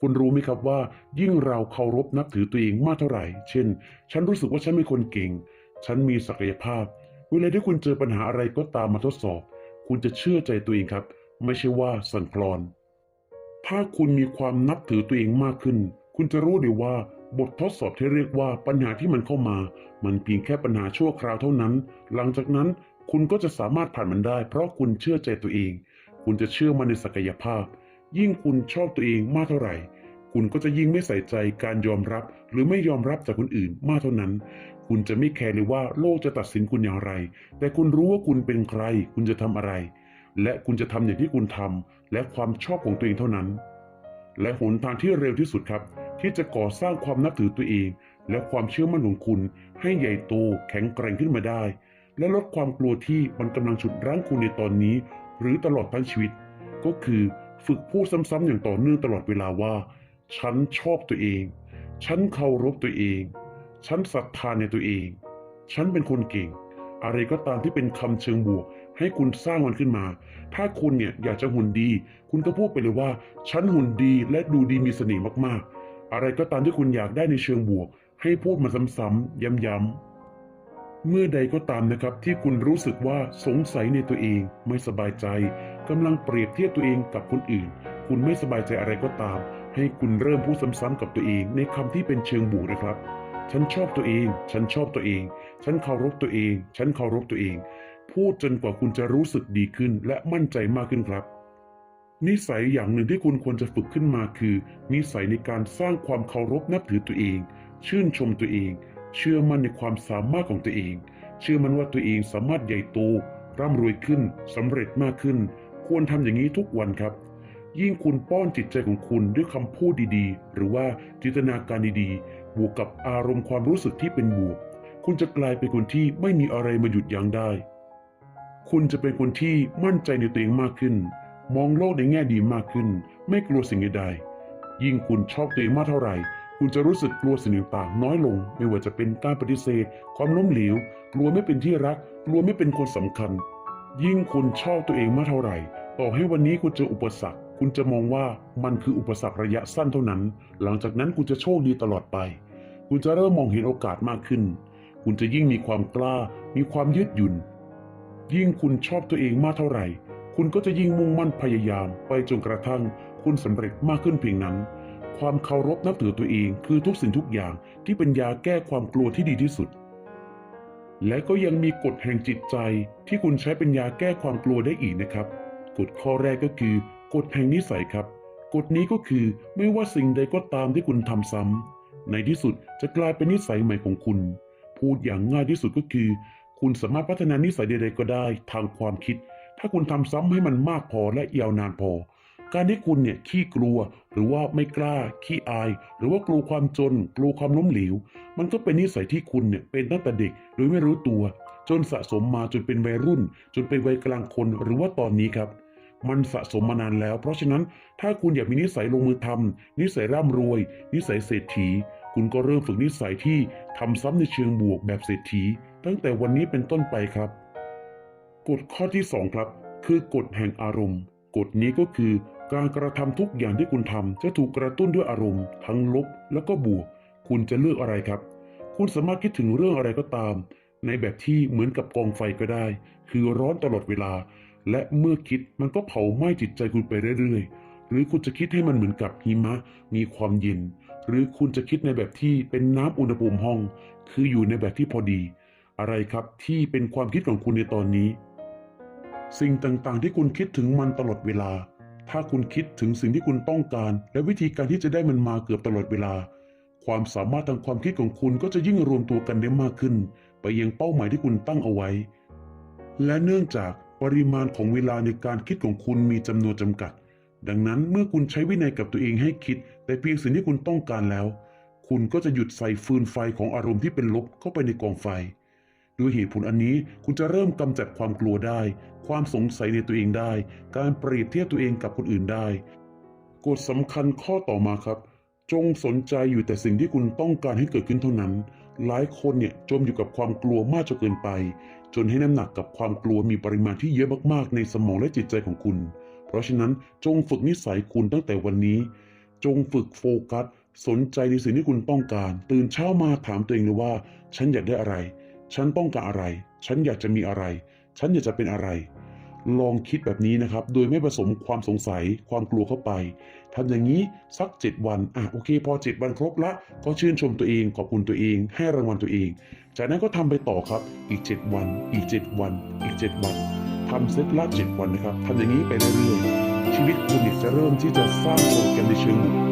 คุณรู้ไหมครับว่า ยิ่งเราเคารพนับถือตัวเองมากเท่าไหร่ เช่น ฉันรู้สึกว่าฉันเป็นคนเก่ง ฉันมีศักยภาพ เวลาที่คุณเจอปัญหาอะไรก็ตามมาทดสอบ คุณจะเชื่อใจตัวเองครับ ไม่ใช่ว่าสั่นคลอน ถ้าคุณมีความนับถือตัวเองมากขึ้น คุณจะรู้เลยว่าบททดสอบที่เรียกว่าปัญหาที่มันเข้ามา มันเพียงแค่ปัญหาชั่วคราวเท่านั้น หลังจากนั้นคุณก็จะสามารถผ่านมันได้ เพราะคุณเชื่อใจตัวเอง คุณจะเชื่อมันในศักยภาพ ยิ่งคุณชอบตัวเองมากเท่าไหร่ คุณก็จะยิ่งไม่ใส่ใจการยอมรับ หรือไม่ยอมรับจากคนอื่นมากเท่านั้น คุณจะไม่แคร์เลยว่าโลกจะตัดสินคุณอย่างไร แต่คุณรู้ว่าคุณเป็นใคร คุณจะทำอะไร และคุณจะทำอย่างที่คุณทำและความชอบของตัวเองเท่านั้น และหนทางที่เร็วที่สุดครับ ที่จะก่อสร้างความนับถือตัวเอง และความเชื่อมั่นของคุณ ให้ใหญ่โตแข็งแกร่งขึ้นมาได้ และลดความกลัวที่มันกำลังฉุดรั้งคุณในตอนนี้ หรือตลอดทั้งชีวิต ก็คือ ฝึกพูดซ้ำๆอย่างต่อเนื่องตลอดเวลาว่า ฉันชอบตัวเอง ฉันเคารพตัวเอง ฉันศรัทธาในตัวเอง ฉันเป็นคนเก่ง อะไรก็ตามที่เป็นคำเชิงบวก ให้คุณสร้างมันขึ้นมา ถ้าคุณเนี่ยอยากจะหุ่นดี คุณก็พูดไปเลยว่า ฉันหุ่นดีและดูดีมีเสน่ห์มากๆ อะไรก็ตามที่คุณอยากได้ในเชิงบวก ให้พูดมาซ้ำๆย้ำๆเมื่อใดก็ตามนะครับที่คุณรู้สึกว่าสงสัยในตัวเองไม่สบายใจ กำลังเปรียบเทียบตัวเองกับคนอื่น คุณไม่สบายใจอะไรก็ตาม ให้คุณเริ่มพูดซ้ำๆกับตัวเองในคำที่เป็นเชิงบวกนะครับ ฉันชอบตัวเอง ฉันชอบตัวเอง ฉันเคารพตัวเอง ฉันเคารพตัวเอง พูดจนกว่าคุณจะรู้สึกดีขึ้นและมั่นใจมากขึ้นครับ นิสัยอย่างหนึ่งที่คุณควรจะฝึกขึ้นมาคือ นิสัยในการสร้างความเคารพนับถือตัวเอง ชื่นชมตัวเอง เชื่อมั่นในความสามารถของตัวเอง เชื่อมั่นว่าตัวเองสามารถใหญ่โตร่ำรวยขึ้นสำเร็จมากขึ้น ควรทำอย่างนี้ทุกวันครับ ยิ่งคุณป้อนจิตใจของคุณด้วยคำพูดดีๆ หรือว่าจินตนาการดีๆ บวกกับอารมณ์ความรู้สึกที่เป็นบวก คุณจะกลายเป็นคนที่ไม่มีอะไรมาหยุดยั้งได้ คุณจะเป็นคนที่มั่นใจในตัวเองมากขึ้น มองโลกในแง่ดีมากขึ้น ไม่กลัวสิ่งใดๆยิ่งคุณชอบตัวเองมากเท่าไหร่คุณจะรู้สึกกลัวสิ่งต่างๆน้อยลง ไม่ว่าจะเป็นการปฏิเสธ ความล้มเหลว กลัวไม่เป็นที่รัก กลัวไม่เป็นคนสำคัญ ยิ่งคุณชอบตัวเองมากเท่าไหร่ ต่อให้วันนี้คุณเจออุปสรรค คุณจะมองว่ามันคืออุปสรรคระยะสั้นเท่านั้น หลังจากนั้นคุณจะโชคดีตลอดไป คุณจะเริ่มมองเห็นโอกาสมากขึ้น คุณจะยิ่งมีความกล้า มีความยืดหยุ่น ยิ่งคุณชอบตัวเองมากเท่าไหร่ คุณก็จะยิ่งมุ่งมั่นพยายาม ไปจนกระทั่ง คุณสำเร็จมากขึ้นเพียงนั้น ความเคารพนับถือตัวเองคือทุกสิ่งทุกอย่างที่เป็นยาแก้ความกลัวที่ดีที่สุด และก็ยังมีกฎแห่งจิตใจที่คุณใช้เป็นยาแก้ความกลัวได้อีกนะครับ กฎข้อแรกก็คือกฎแห่งนิสัยครับ กฎนี้ก็คือไม่ว่าสิ่งใดก็ตามที่คุณทำซ้ำในที่สุดจะกลายเป็นนิสัยใหม่ของคุณ พูดอย่างง่ายที่สุดก็คือ คุณสามารถพัฒนานิสัยใดๆก็ได้ ทางความคิด ถ้าคุณทำซ้ำให้มันมากพอและยาวนานพอ การที่คุณเนี่ยขี้กลัว หรือว่าไม่กล้า ขี้อาย หรือว่ากลัวความจน กลัวความล้มเหลว มันก็เป็นนิสัยที่คุณเนี่ยเป็นตั้งแต่เด็กโดยไม่รู้ตัว จนสะสมมาจนเป็นวัยรุ่น จนเป็นวัยกลางคนหรือว่าตอนนี้ครับ มันสะสมมานานแล้ว เพราะฉะนั้นถ้าคุณอยากมีนิสัยลงมือทำนิสัยร่ำรวย นิสัยเศรษฐี คุณก็เริ่มฝึกนิสัยที่ทำซ้ำในเชิงบวกแบบเศรษฐี ตั้งแต่วันนี้เป็นต้นไปครับกฎข้อที่ 2 ครับ คือกฎแห่งอารมณ์กฎนี้ก็คือ การกระทำทุกอย่างที่คุณทำจะถูกกระตุ้นด้วยอารมณ์ ทั้งลบแล้วก็บวก คุณจะเลือกอะไรครับ คุณสามารถคิดถึงเรื่องอะไรก็ตาม ในแบบที่เหมือนกับกองไฟก็ได้ คือร้อนตลอดเวลา และเมื่อคิดมันก็เผาไหม้จิตใจคุณไปเรื่อยๆ หรือคุณจะคิดให้มันเหมือนกับหิมะ มีความเย็น หรือคุณจะคิดในแบบที่เป็นน้ำอุณหภูมิห้อง คืออยู่ในแบบที่พอดี อะไรครับที่เป็นความคิดของคุณในตอนนี้ สิ่งต่างๆ ที่คุณคิดถึงมันตลอดเวลา ถ้าคุณคิดถึงสิ่งที่คุณต้องการ และวิธีการที่จะได้มันมาเกือบตลอดเวลา ความสามารถทางความคิดของคุณก็จะยิ่งรวมตัวกันได้มากขึ้น ไปยังเป้าหมายที่คุณตั้งเอาไว้ และเนื่องจากปริมาณของเวลาในการคิดของคุณมีจำนวนจำกัด ดังนั้นเมื่อคุณใช้วินัยกับตัวเองให้คิด แต่เพียงสิ่งที่คุณต้องการแล้ว คุณก็จะหยุดใส่ฟืนไฟของอารมณ์ที่เป็นลบเข้าไปในกองไฟ ด้วยเหตุผลอันนี้คุณจะเริ่มกำจัดความกลัวได้ ความสงสัยในตัวเองได้ การเปรียบเทียบตัวเองกับคนอื่นได้ กฎสำคัญข้อต่อมาครับ จงสนใจอยู่แต่สิ่งที่คุณต้องการให้เกิดขึ้นเท่านั้น หลายคนเนี่ยจมอยู่กับความกลัวมากจนเกินไป จนให้น้ำหนักกับความกลัวมีปริมาณที่เยอะมากๆ ในสมองและจิตใจของคุณ เพราะฉะนั้นจงฝึกนิสัยคุณตั้งแต่วันนี้ จงฝึกโฟกัส สนใจในสิ่งที่คุณต้องการ ตื่นเช้ามาถามตัวเองเลยว่า ฉันอยากได้อะไร ฉันต้องการอะไร ฉันอยากจะมีอะไร ฉันอยากจะเป็นอะไร ลองคิดแบบนี้นะครับ โดยไม่ผสมความสงสัยความกลัวเข้าไปทำอย่างนี้สัก 7 วันอะโอเค พอ 7 วันครบละก็ชื่นชมตัวเองขอบคุณตัวเอง ให้รางวัลตัวเอง จากนั้นก็ทำไปต่อครับอีก 7 วัน อีก 7 วัน อีก 7 วันทำเซตละ 7 วันนะครับทำอย่างนี้ไปเรื่อยๆชีวิตคุณจะเริ่มที่จะสร้างโปรแกรมในเชิงบวก